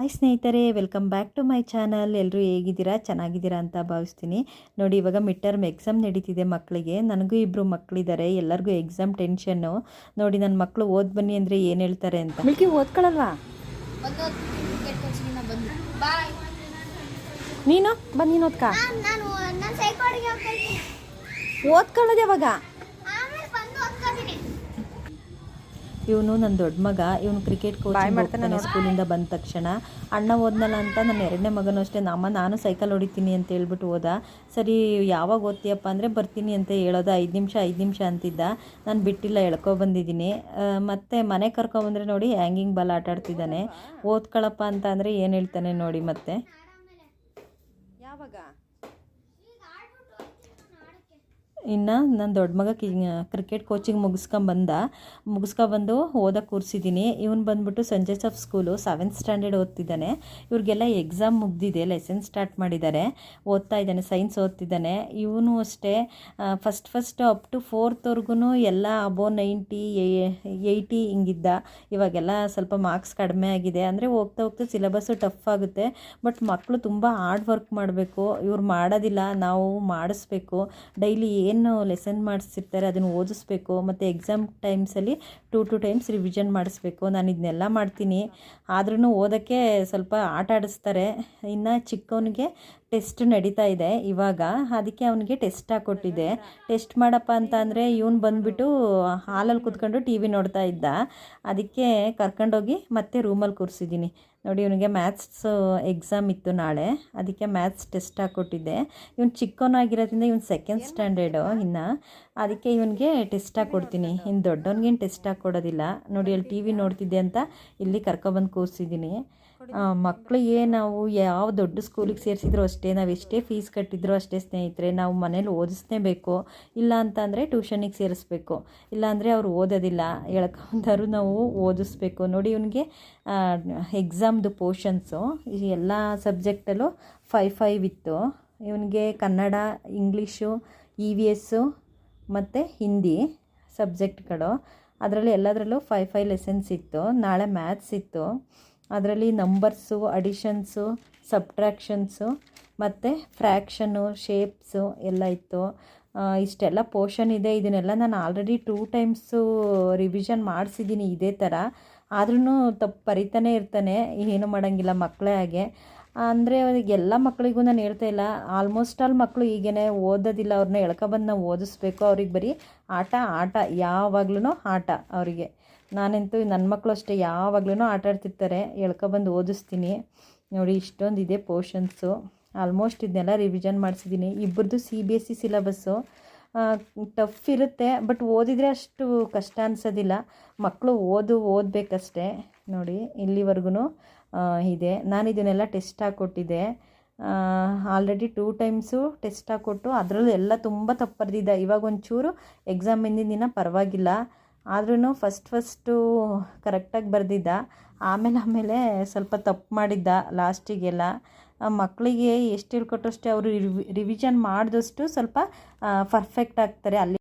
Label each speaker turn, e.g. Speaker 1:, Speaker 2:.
Speaker 1: Hi ಸ್ನೇಹಿತರೆ welcome back to my channel ಎಲ್ಲರೂ ಹೇಗಿದ್ದೀರಾ? ಚೆನ್ನಾಗಿದ್ದೀರಾ ಅಂತ ಭಾವಿಸ್ತೀನಿ. ನೋಡಿ ಇವಾಗ ಮಿಡ್ ಟರ್ಮ್ ಎಕ್ಸಾಮ್ ನಡೀತಿದೆ ಮಕ್ಕಳಿಗೆ. ನನಗೂ ಇಬ್ಬರು ಮಕ್ಕಳಿದ್ದಾರೆ ಎಲ್ಲರಿಗೂ ಎಕ್ಸಾಮ್ ಟೆನ್ಷನ್ನು ನೋಡಿ ನನ್ನ ಮಕ್ಕಳು ಓದ್ ಬನ್ನಿ ಅಂದರೆ ಏನು ಹೇಳ್ತಾರೆ ಅಂತ. ಮಿಲ್ಕಿ ಓದ್ಕೊಳ್ಳಲ್ವಾ ನೀನು?
Speaker 2: ಬನ್ನಿ
Speaker 1: ಓದ್ಕೊಳ್ಳೋದು ಯಾವಾಗ
Speaker 2: ಆಮೇಲೆ ಬಂದು ಓದ್ಕೋತೀನಿ
Speaker 1: ಇವನು ನನ್ನ ದೊಡ್ಡ ಮಗ ಇವನು ಕ್ರಿಕೆಟ್ ಕೋಚಿಂಗ್ ಮಾಡ್ತಾನೆ ಸ್ಕೂಲಿಂದ ಬಂದ ತಕ್ಷಣ ಅಣ್ಣ ಓದ್ನಲ್ಲ ಅಂತ ನನ್ನ ಎರಡನೇ ಮಗನೂ ಅಷ್ಟೇ ನಮ್ಮ ನಾನು ಸೈಕಲ್ ಹೊಡಿತೀನಿ ಅಂತ ಹೇಳ್ಬಿಟ್ಟು ಹೋದ. ಸರಿ ಯಾವಾಗ ಓದ್ತೀಯಪ್ಪ ಅಂದರೆ ಬರ್ತೀನಿ ಅಂತ ಹೇಳೋದು ಐದು ನಿಮಿಷ ಐದು ನಿಮಿಷ ಅಂತಿದ್ದ. ನಾನು ಬಿಟ್ಟಿಲ್ಲ ಎಳ್ಕೊ ಬಂದಿದ್ದೀನಿ. ಮತ್ತು ಮತ್ತೆ ಮನೆ ಕರ್ಕೊಂಬಂದರೆ ನೋಡಿ ಹ್ಯಾಂಗಿಂಗ್ ಬಾಲ್ ಆಟ ಆಡ್ತಿದ್ದಾನೆ. ಓದ್ಕೊಳಪ್ಪ ಅಂತ ಅಂದರೆ ಏನು ಹೇಳ್ತಾನೆ ನೋಡಿ ಮತ್ತೆ. ಯಾವಾಗ? ಇನ್ನು ನನ್ನ ದೊಡ್ಡ ಮಗ ಕಿ ಕ್ರಿಕೆಟ್ ಕೋಚಿಂಗ್ ಮುಗಿಸ್ಕೊಂಬಂದ ಮುಗಿಸ್ಕೊಬಂದು ಓದಕ್ಕೆ ಕೂರಿಸಿದ್ದೀನಿ ಇವನು ಬಂದ್ಬಿಟ್ಟು ಸಂಜೆ ಸಫ್ ಸ್ಕೂಲು ಸೆವೆಂತ್ ಸ್ಟ್ಯಾಂಡರ್ಡ್ ಓದ್ತಿದ್ದಾನೆ. ಇವ್ರಿಗೆಲ್ಲ ಎಕ್ಸಾಮ್ ಮುಗ್ದಿದೆ ಲೆಸನ್ ಸ್ಟಾರ್ಟ್ ಮಾಡಿದ್ದಾರೆ. ಓದ್ತಾ ಇದ್ದಾನೆ ಸೈನ್ಸ್ ಓದ್ತಿದ್ದಾನೆ. ಇವನು ಅಷ್ಟೇ ಫಸ್ಟ್ ಫಸ್ಟ್ ಅಪ್ ಟು ಫೋರ್ತ್ವರೆಗೂ ಎಲ್ಲ ಅಬೋ ನೈಂಟಿ ಏಯ್ಟಿ ಹಿಂಗಿದ್ದ. ಇವಾಗೆಲ್ಲ ಸ್ವಲ್ಪ ಮಾರ್ಕ್ಸ್ ಕಡಿಮೆ ಆಗಿದೆ. ಅಂದರೆ ಹೋಗ್ತಾ ಹೋಗ್ತಾ ಸಿಲೆಬಸ್ಸು ಟಫ್ ಆಗುತ್ತೆ. ಬಟ್ ಮಕ್ಕಳು ತುಂಬ ಹಾರ್ಡ್ ವರ್ಕ್ ಮಾಡಬೇಕು. ಇವ್ರು ಮಾಡೋದಿಲ್ಲ, ನಾವು ಮಾಡಿಸ್ಬೇಕು. ಡೈಲಿ ಏನು ಲೆಸನ್ ಮಾಡಿಸಿರ್ತಾರೆ, ಅದನ್ನು ಓದಿಸ್ಬೇಕು, ಮತ್ತು ಎಕ್ಸಾಮ್ ಟೈಮ್ಸಲ್ಲಿ ಟೂ ಟು ಟೈಮ್ಸ್ ರಿವಿಷನ್ ಮಾಡಿಸ್ಬೇಕು. ನಾನು ಇದನ್ನೆಲ್ಲ ಮಾಡ್ತೀನಿ. ಆದ್ರೂ ಓದೋಕ್ಕೆ ಸ್ವಲ್ಪ ಆಟ ಆಡಿಸ್ತಾರೆ ಇನ್ನು ಚಿಕ್ಕವನಿಗೆ ಟೆಸ್ಟ್ ನಡೀತಾ ಇದೆ ಇವಾಗ. ಅದಕ್ಕೆ ಅವನಿಗೆ ಟೆಸ್ಟ್ ಹಾಕ್ಕೊಟ್ಟಿದ್ದೆ ಟೆಸ್ಟ್ ಮಾಡಪ್ಪ ಅಂತ ಅಂದರೆ ಇವನು ಬಂದುಬಿಟ್ಟು ಹಾಲಲ್ಲಿ ಕೂತ್ಕೊಂಡು ಟಿ ವಿ ನೋಡ್ತಾ ಇದ್ದ. ಅದಕ್ಕೆ ಕರ್ಕೊಂಡೋಗಿ ಮತ್ತೆ ರೂಮಲ್ಲಿ ಕೂರಿಸಿದ್ದೀನಿ. ನೋಡಿ, ಇವನಿಗೆ ಮ್ಯಾಥ್ಸ್ ಎಕ್ಸಾಮ್ ಇತ್ತು ನಾಳೆ. ಅದಕ್ಕೆ ಮ್ಯಾಥ್ಸ್ ಟೆಸ್ಟ್ ಹಾಕ್ಕೊಟ್ಟಿದ್ದೆ ಇವನು ಚಿಕ್ಕವನಾಗಿರೋದ್ರಿಂದ ಇವನು ಸೆಕೆಂಡ್ ಸ್ಟ್ಯಾಂಡರ್ಡು ಇನ್ನು. ಅದಕ್ಕೆ ಇವನಿಗೆ ಟೆಸ್ಟ್ ಹಾಕೊಡ್ತೀನಿ. ಇನ್ನು ದೊಡ್ಡವನಿಗೇನು ಟೆಸ್ಟ್ ಹಾಕ್ಕೊಡೋದಿಲ್ಲ ನೋಡಿ, ಅಲ್ಲಿ ಟಿ ವಿ ನೋಡ್ತಿದ್ದೆ ಅಂತ ಇಲ್ಲಿ ಕರ್ಕೊಬಂದು ಕೂರಿಸಿದ್ದೀನಿ. ಮಕ್ಕಳಿಗೆ ನಾವು ಯಾವ ದೊಡ್ಡ ಸ್ಕೂಲಿಗೆ ಸೇರಿಸಿದ್ರು ಅಷ್ಟೇ, ನಾವು ಎಷ್ಟೇ ಫೀಸ್ ಕಟ್ಟಿದ್ರು ಅಷ್ಟೇ ಸ್ನೇಹಿತರೆ, ನಾವು ಮನೇಲಿ ಓದಿಸ್ಲೇಬೇಕು ಇಲ್ಲ ಅಂತಂದರೆ ಟ್ಯೂಷನಿಗೆ ಸೇರಿಸ್ಬೇಕು. ಇಲ್ಲಾಂದರೆ ಅವ್ರು ಓದೋದಿಲ್ಲ. ಎಳ್ಕೊಂಡಾರು ನಾವು ಓದಿಸ್ಬೇಕು. ನೋಡಿ ಇವನಿಗೆ ಎಕ್ಸಾಮ್ದು ಪೋರ್ಷನ್ಸು ಎಲ್ಲ ಸಬ್ಜೆಕ್ಟಲ್ಲೂ ಫೈವ್ ಫೈವ್ ಇತ್ತು. ಇವನಿಗೆ Kannada English E V S ಮತ್ತು ಹಿಂದಿ ಸಬ್ಜೆಕ್ಟ್ಗಳು ಅದರಲ್ಲಿ ಎಲ್ಲದರಲ್ಲೂ ಫೈವ್ ಫೈವ್ ಲೆಸನ್ಸ್ ಇತ್ತು. ನಾಳೆ ಮ್ಯಾಥ್ಸ್ ಇತ್ತು. ಅದರಲ್ಲಿ ನಂಬರ್ಸು ಅಡಿಷನ್ಸು ಸಬ್ಟ್ರ್ಯಾಕ್ಷನ್ಸು ಮತ್ತು ಫ್ರ್ಯಾಕ್ಷನ್ನು ಶೇಪ್ಸು ಎಲ್ಲ ಇತ್ತು. ಇಷ್ಟೆಲ್ಲ ಪೋರ್ಷನ್ ಇದೆ. ಇದನ್ನೆಲ್ಲ ನಾನು ಆಲ್ರೆಡಿ ಟೂ ಟೈಮ್ಸು ರಿವಿಷನ್ ಮಾಡಿಸಿದ್ದೀನಿ ಇದೇ ಥರ ಆದ್ರೂ ತಪ್ಪು ಬರಿತಾನೆ ಇರ್ತಾನೆ. ಏನು ಮಾಡೋಂಗಿಲ್ಲ ಮಕ್ಕಳೇ ಹಾಗೆ. ಅಂದರೆ ಎಲ್ಲ ಮಕ್ಕಳಿಗೂ ನಾನು ಹೇಳ್ತಾ ಇಲ್ಲ. ಆಲ್ಮೋಸ್ಟ್ ಆಲ್ ಮಕ್ಕಳು ಈಗೇ ಓದೋದಿಲ್ಲ. ಅವ್ರನ್ನ ಎಳ್ಕೊಬಂದು ನಾವು ಓದಿಸ್ಬೇಕು. ಅವ್ರಿಗೆ ಬರೀ ಆಟ ಆಟ ಯಾವಾಗ್ಲೂ ಆಟ ಅವರಿಗೆ. ನಾನಂತೂ ನನ್ನ ಮಕ್ಕಳು ಅಷ್ಟೇ ಯಾವಾಗ್ಲೂ ಆಟ ಆಡ್ತಿರ್ತಾರೆ. ಎಳ್ಕೊಬಂದು ಓದಿಸ್ತೀನಿ. ನೋಡಿ, ಇಷ್ಟೊಂದು ಇದೆ ಪೋರ್ಷನ್ಸು ಆಲ್ಮೋಸ್ಟ್ ಇದನ್ನೆಲ್ಲ ರಿವಿಷನ್ ಮಾಡಿಸಿದ್ದೀನಿ ಇಬ್ಬರದ್ದು C B S C syllabus tough ಇರುತ್ತೆ ಬಟ್ ಓದಿದರೆ ಅಷ್ಟು ಕಷ್ಟ ಅನ್ಸೋದಿಲ್ಲ. ಮಕ್ಕಳು ಓದು, ಓದಬೇಕಷ್ಟೇ. ನೋಡಿ ಇಲ್ಲಿವರೆಗೂ ಇದೆ. ನಾನು ಇದನ್ನೆಲ್ಲ ಟೆಸ್ಟ್ ಹಾಕ್ಕೊಟ್ಟಿದ್ದೆ ಆಲ್ರೆಡಿ ಟೂ ಟೈಮ್ಸು ಟೆಸ್ಟ್ ಹಾಕ್ಕೊಟ್ಟು ಅದರಲ್ಲೂ ಎಲ್ಲ ತುಂಬ ತಪ್ಪು ಇವಾಗ ಒಂಚೂರು ಎಕ್ಸಾಮ್ ಹಿಂದಿನ ದಿನ ಪರವಾಗಿಲ್ಲ. ಆದ್ರೂ ಫಸ್ಟ್ ಫಸ್ಟು ಕರೆಕ್ಟಾಗಿ ಬರೆದಿದ್ದ. ಆಮೇಲೆ ಆಮೇಲೆ ಸ್ವಲ್ಪ ತಪ್ಪು ಮಾಡಿದ್ದ ಲಾಸ್ಟಿಗೆಲ್ಲ. ಮಕ್ಕಳಿಗೆ ಎಷ್ಟು ಹೇಳ್ಕೊಟ್ಟಷ್ಟೇ ಅವರು ರಿವಿಷನ್ ಮಾಡಿದಷ್ಟು ಸ್ವಲ್ಪ ಪರ್ಫೆಕ್ಟ್ ಆಗ್ತಾರೆ. ಅಲ್ಲಿ